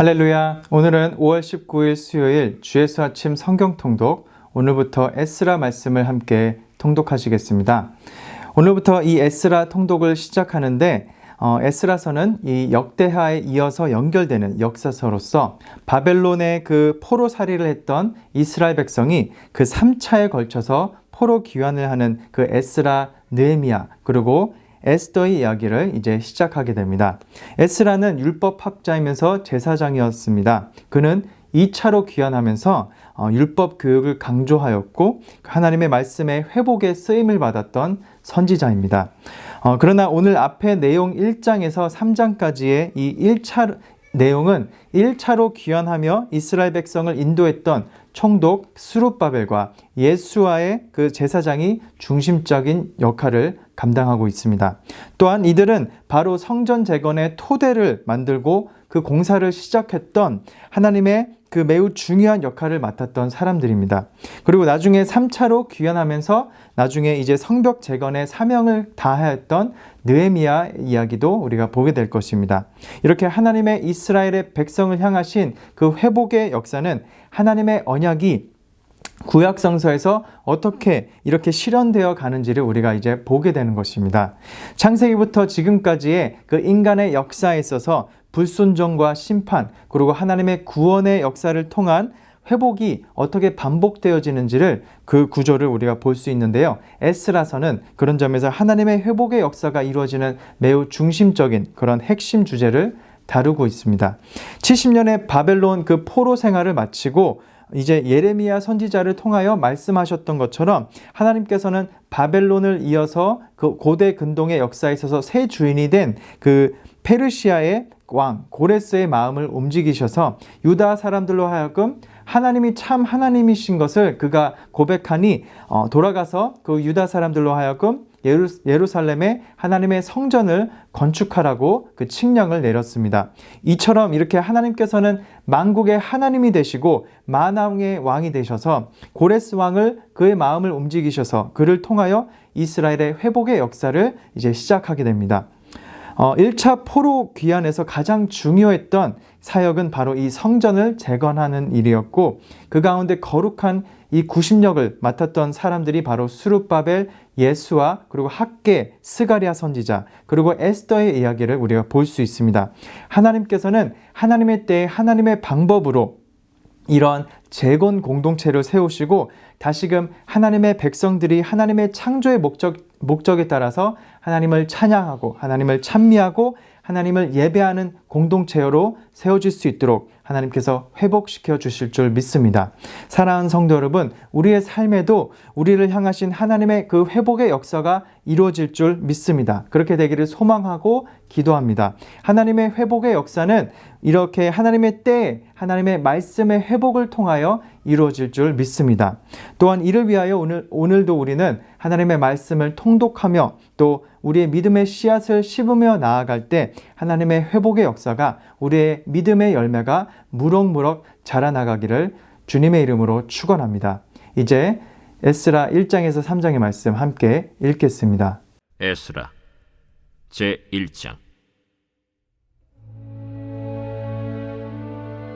할렐루야. 오늘은 5월 19일 수요일 주예수 아침 성경 통독 오늘부터 에스라 말씀을 함께 통독하시겠습니다. 오늘부터 이 에스라 통독을 시작하는데 어, 에스라서는 이 역대하에 이어서 연결되는 역사서로서 바벨론의 그 포로살이를 했던 이스라엘 백성이 그 3차에 걸쳐서 포로 귀환을 하는 그 에스라 느헤미야 그리고 에스더의 이야기를 이제 시작하게 됩니다. 에스라는 율법 학자이면서 제사장이었습니다. 그는 2차로 귀환하면서 어, 율법 교육을 강조하였고 하나님의 말씀에 회복의 쓰임을 받았던 선지자입니다. 어, 그러나 오늘 앞에 내용 1장에서 3장까지의 이 1차 내용은 1차로 귀환하며 이스라엘 백성을 인도했던 총독 수룹바벨과 예수와의 그 제사장이 중심적인 역할을 감당하고 있습니다. 또한 이들은 바로 성전 재건의 토대를 만들고 그 공사를 시작했던 하나님의 그 매우 중요한 역할을 맡았던 사람들입니다. 그리고 나중에 3차로 귀환하면서 나중에 이제 성벽 재건의 사명을 다하였던 느헤미야 이야기도 우리가 보게 될 것입니다. 이렇게 하나님의 이스라엘의 백성을 향하신 그 회복의 역사는 하나님의 언약이 구약 성서에서 어떻게 이렇게 실현되어 가는지를 우리가 이제 보게 되는 것입니다. 창세기부터 지금까지의 그 인간의 역사에 있어서 불순종과 심판 그리고 하나님의 구원의 역사를 통한 회복이 어떻게 반복되어지는지를 그 구조를 우리가 볼 수 있는데요. 에스라서는 그런 점에서 하나님의 회복의 역사가 이루어지는 매우 중심적인 그런 핵심 주제를 다루고 있습니다. 70년의 바벨론 그 포로 생활을 마치고 이제 예레미야 선지자를 통하여 말씀하셨던 것처럼 하나님께서는 바벨론을 이어서 그 고대 근동의 역사에 있어서 새 주인이 된 그 페르시아의 왕 고레스의 마음을 움직이셔서 유다 사람들로 하여금 하나님이 참 하나님이신 것을 그가 고백하니 어, 돌아가서 그 유다 사람들로 하여금 예루, 예루살렘에 하나님의 성전을 건축하라고 그 칙령을 내렸습니다. 이처럼 이렇게 하나님께서는 만국의 하나님이 되시고 만왕의 왕이 되셔서 고레스 왕을 그의 마음을 움직이셔서 그를 통하여 이스라엘의 회복의 역사를 이제 시작하게 됩니다. 어, 1차 포로 귀환에서 가장 중요했던 사역은 바로 이 성전을 재건하는 일이었고 그 가운데 거룩한 이 구심력을 맡았던 사람들이 바로 수룹바벨, 예수와 그리고 학계, 스가리아 선지자 그리고 에스더의 이야기를 우리가 볼 수 있습니다. 하나님께서는 하나님의 때에 하나님의 방법으로 이런 재건 공동체를 세우시고 다시금 하나님의 백성들이 하나님의 창조의 목적, 목적에 따라서 하나님을 찬양하고 하나님을 찬미하고 하나님을 예배하는 공동체로 세워질 수 있도록 하나님께서 회복시켜 주실 줄 믿습니다. 사랑하는 성도 여러분, 우리의 삶에도 우리를 향하신 하나님의 그 회복의 역사가 이루어질 줄 믿습니다. 그렇게 되기를 소망하고 기도합니다. 하나님의 회복의 역사는 이렇게 하나님의 때, 하나님의 말씀의 회복을 통하여 이루어질 줄 믿습니다. 또한 이를 위하여 오늘, 오늘도 우리는 하나님의 말씀을 통독하며 또 우리의 믿음의 씨앗을 씹으며 나아갈 때 하나님의 회복의 역사가 우리의 믿음의 열매가 무럭무럭 자라나가기를 주님의 이름으로 축원합니다. 이제 에스라 1장에서 3장의 말씀 함께 읽겠습니다. 에스라 제 1장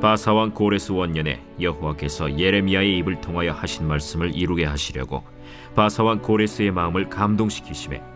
바사왕 고레스 원년에 여호와께서 예레미야의 입을 통하여 하신 말씀을 이루게 하시려고 바사왕 고레스의 마음을 감동시키심에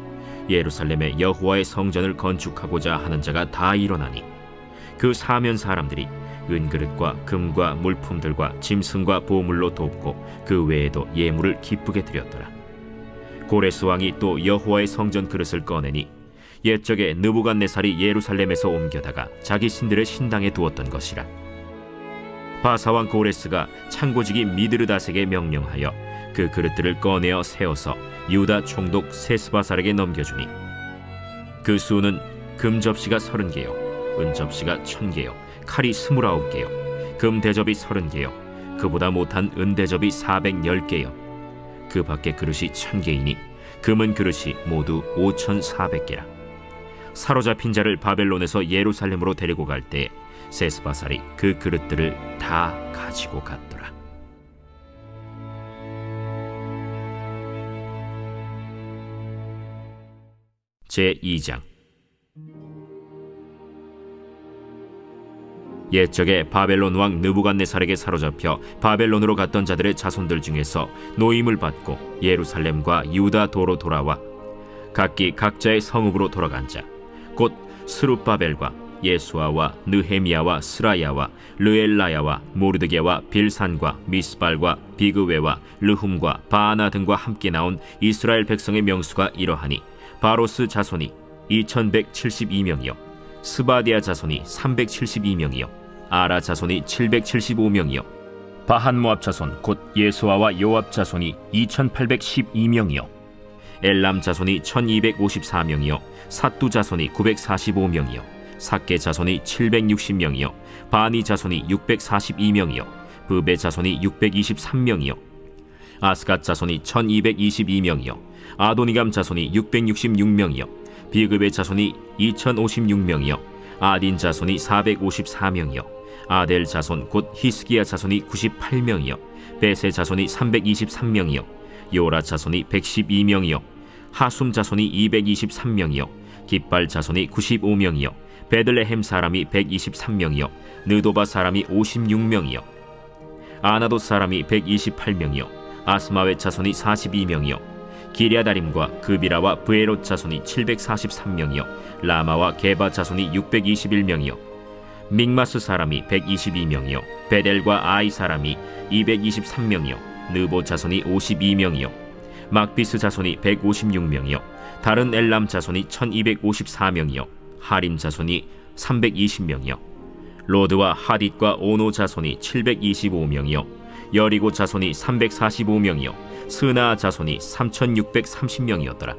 예루살렘에 여호와의 성전을 건축하고자 하는 자가 다 일어나니 그 사면 사람들이 은그릇과 금과 물품들과 짐승과 보물로 돕고 그 외에도 예물을 기쁘게 드렸더라. 고레스 왕이 또 여호와의 성전 그릇을 꺼내니 옛적에 느부갓네살이 예루살렘에서 옮겨다가 자기 신들의 신당에 두었던 것이라. 바사왕 고레스가 창고지기 미드르다색에 명령하여 그 그릇들을 꺼내어 세워서 유다 총독 세스바살에게 넘겨주니 그 수는 금 접시가 서른 개요, 은 접시가 천 개요, 칼이 스물아홉 개요, 금 대접이 서른 개요, 그보다 못한 은 대접이 사백열 개요. 그 밖에 그릇이 천 개이니 금은 그릇이 모두 오천사백 개라. 사로잡힌 자를 바벨론에서 예루살렘으로 데리고 갈 때 세스바살이 그 그릇들을 다 가지고 갔더라. 제 2장 옛적에 바벨론 왕 느부갓네살에게 사로잡혀 바벨론으로 갔던 자들의 자손들 중에서 노임을 받고 예루살렘과 유다 도로 돌아와 각기 각자의 성읍으로 돌아간 자 곧 스룹바벨과 예수아와 느헤미야와 스라야와 르엘라야와 모르드게와 빌산과 미스발과 비그웨와 르훔과 바아나 등과 함께 나온 이스라엘 백성의 명수가 이러하니 바로스 자손이 2172명이요 스바디아 자손이 372명이요 아라 자손이 775명이요 바한 모압 자손 곧 예수아와 요압 자손이 2812명이요 엘람 자손이 1254명이요 사뚜 자손이 945명이요 사케 자손이 760명이요. 바니 자손이 642명이요. 브베 자손이 623명이요. 아스갓 자손이 1222명이요. 아도니감 자손이 666명이요. 비급의 자손이 2056명이요. 아딘 자손이 454명이요. 아델 자손 곧 히스기야 자손이 98명이요. 베세 자손이 323명이요. 요라 자손이 112명이요. 하숨 자손이 223명이요. 깃발 자손이 95명이요 베들레헴 사람이 123명이요. 느도바 사람이 56명이요. 아나도 사람이 128명이요. 아스마웨 자손이 42명이요. 기리아다림과 그비라와 브에롯 자손이 743명이요. 라마와 게바 자손이 621명이요. 믹마스 사람이 122명이요. 베델과 아이 사람이 223명이요. 느보 자손이 52명이요. 막비스 자손이 156명이요. 다른 엘람 자손이 1254명이요 하림 자손이 320명이요. 로드와 하딧과 오노 자손이 725명이요. 여리고 자손이 345명이요. 스나 자손이 3630명이었더라.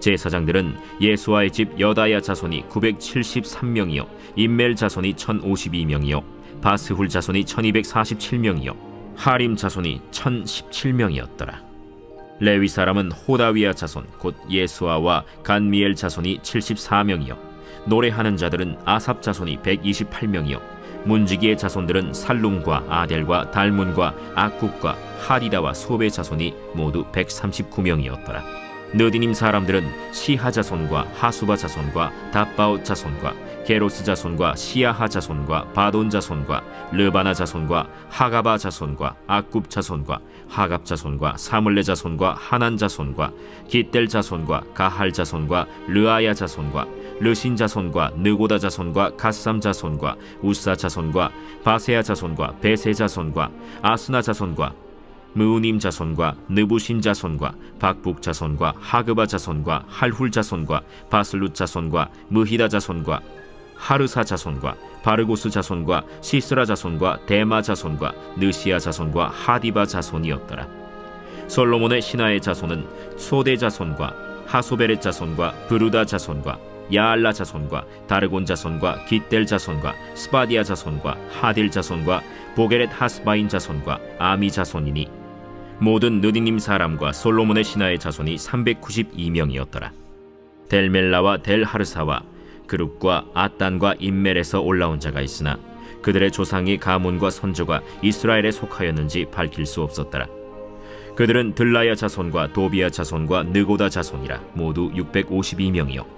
제사장들은 예수와의 집 여다야 자손이 973명이요. 임멜 자손이 1052명이요. 바스훌 자손이 1247명이요. 하림 자손이 1017명이었더라. 레위 사람은 호다위아 자손 곧 예수아와 간미엘 자손이 74명이요 노래하는 자들은 아삽 자손이 128명이요. 문지기의 자손들은 살룸과 아델과 달문과 악국과 하디다와 소베 자손이 모두 139명이었더라. 느디님 사람들은 시하 자손과 하수바 자손과 다바옷 자손과 게로스 자손과 시야하 자손과 바돈 자손과 르바나 자손과 하가바 자손과 악굽 자손과 하갑 자손과 사물레 자손과 하난 자손과 기델 자손과 가할 자손과 르아야 자손과 르신 자손과 느고다 자손과 가삼 자손과 우사 자손과 바세야 자손과 베세 자손과 아스나 자손과 무우님 자손과 느부신 자손과 박북 자손과 하그바 자손과 할훌 자손과 바슬룻 자손과 무히다 자손과 하르사 자손과 바르고스 자손과 시스라 자손과 데마 자손과 느시아 자손과 하디바 자손이었더라. 솔로몬의 신하의 자손은 소대 자손과 하소베렛 자손과 브루다 자손과 야알라 자손과 다르곤 자손과 깃델 자손과 스바디아 자손과 하딜 자손과 보게렛 하스바인 자손과 아미 자손이니 모든 느디님 사람과 솔로몬의 신하의 자손이 392명이었더라. 델멜라와 델하르사와 그룹과 아단과 임멜에서 올라온 자가 있으나 그들의 조상이 가문과 선조가 이스라엘에 속하였는지 밝힐 수 없었더라. 그들은 들라야 자손과 도비야 자손과 느고다 자손이라 모두 652명이요.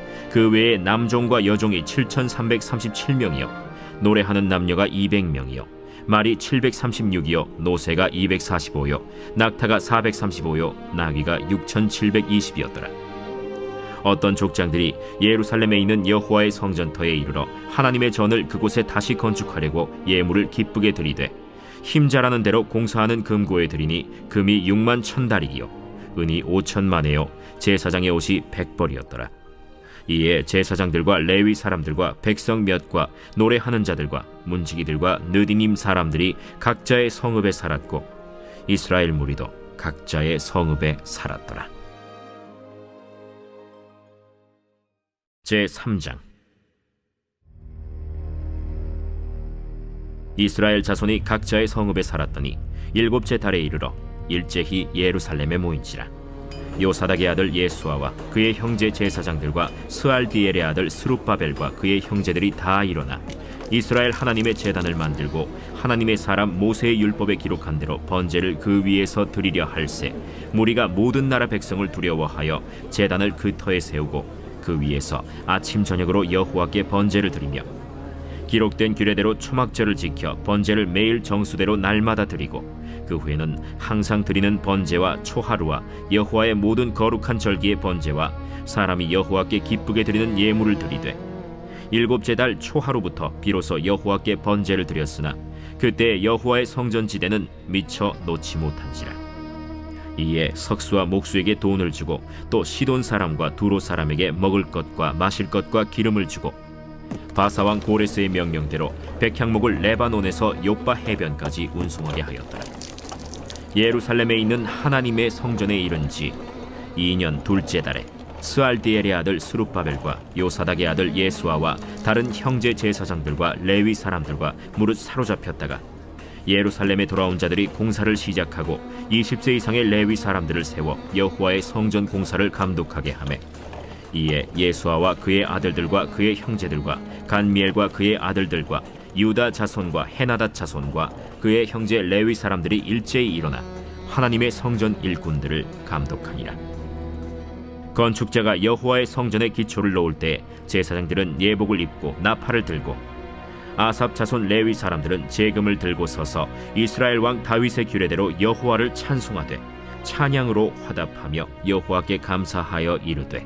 그 외에 남종과 여종이 7,337명이요. 노래하는 남녀가 200명이요. 말이 736이요. 노새가 245요. 낙타가 435요. 나귀가 6,720이었더라. 어떤 족장들이 예루살렘에 있는 여호와의 성전터에 이르러 하나님의 전을 그곳에 다시 건축하려고 예물을 기쁘게 드리되 힘자라는 대로 공사하는 금고에 드리니 금이 6만 천 달이요. 은이 5천만에요. 제사장의 옷이 백벌이었더라. 이에 제사장들과 레위 사람들과 백성 몇과 노래하는 자들과 문지기들과 느디님 사람들이 각자의 성읍에 살았고 이스라엘 무리도 각자의 성읍에 살았더라. 제 3장 이스라엘 자손이 각자의 성읍에 살았더니 일곱째 달에 이르러 일제히 예루살렘에 모인지라 요사닥의 아들 예수아와 그의 형제 제사장들과 스알디엘의 아들 스룹바벨과 그의 형제들이 다 일어나 이스라엘 하나님의 제단을 만들고 하나님의 사람 모세의 율법에 기록한 대로 번제를 그 위에서 드리려 할세 무리가 모든 나라 백성을 두려워하여 제단을 그 터에 세우고 그 위에서 아침 저녁으로 여호와께 번제를 드리며 기록된 규례대로 초막절을 지켜 번제를 매일 정수대로 날마다 드리고 그 후에는 항상 드리는 번제와 초하루와 여호와의 모든 거룩한 절기의 번제와 사람이 여호와께 기쁘게 드리는 예물을 드리되 일곱째 달 초하루부터 비로소 여호와께 번제를 드렸으나 그때 여호와의 성전 지대는 미처 놓지 못한지라. 이에 석수와 목수에게 돈을 주고 또 시돈 사람과 두로 사람에게 먹을 것과 마실 것과 기름을 주고 바사왕 고레스의 명령대로 백향목을 레바논에서 요바 해변까지 운송하게 하였더라. 예루살렘에 있는 하나님의 성전에 이른 지 2년 둘째 달에 스알디엘의 아들 스룹바벨과 요사닥의 아들 예수아와 다른 형제 제사장들과 레위 사람들과 무릇 사로잡혔다가 예루살렘에 돌아온 자들이 공사를 시작하고 20세 이상의 레위 사람들을 세워 여호와의 성전 공사를 감독하게 하매 이에 예수아와 그의 아들들과 그의 형제들과 간미엘과 그의 아들들과 유다 자손과 헤나다 자손과 그의 형제 레위 사람들이 일제히 일어나 하나님의 성전 일꾼들을 감독하니라. 건축자가 여호와의 성전에 기초를 놓을 때 제사장들은 예복을 입고 나팔을 들고 아삽 자손 레위 사람들은 재금을 들고 서서 이스라엘 왕 다윗의 규례대로 여호와를 찬송하되 찬양으로 화답하며 여호와께 감사하여 이르되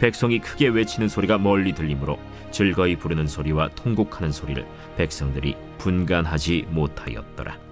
백성이 크게 외치는 소리가 멀리 들리므로 즐거이 부르는 소리와 통곡하는 소리를 백성들이 분간하지 못하였더라.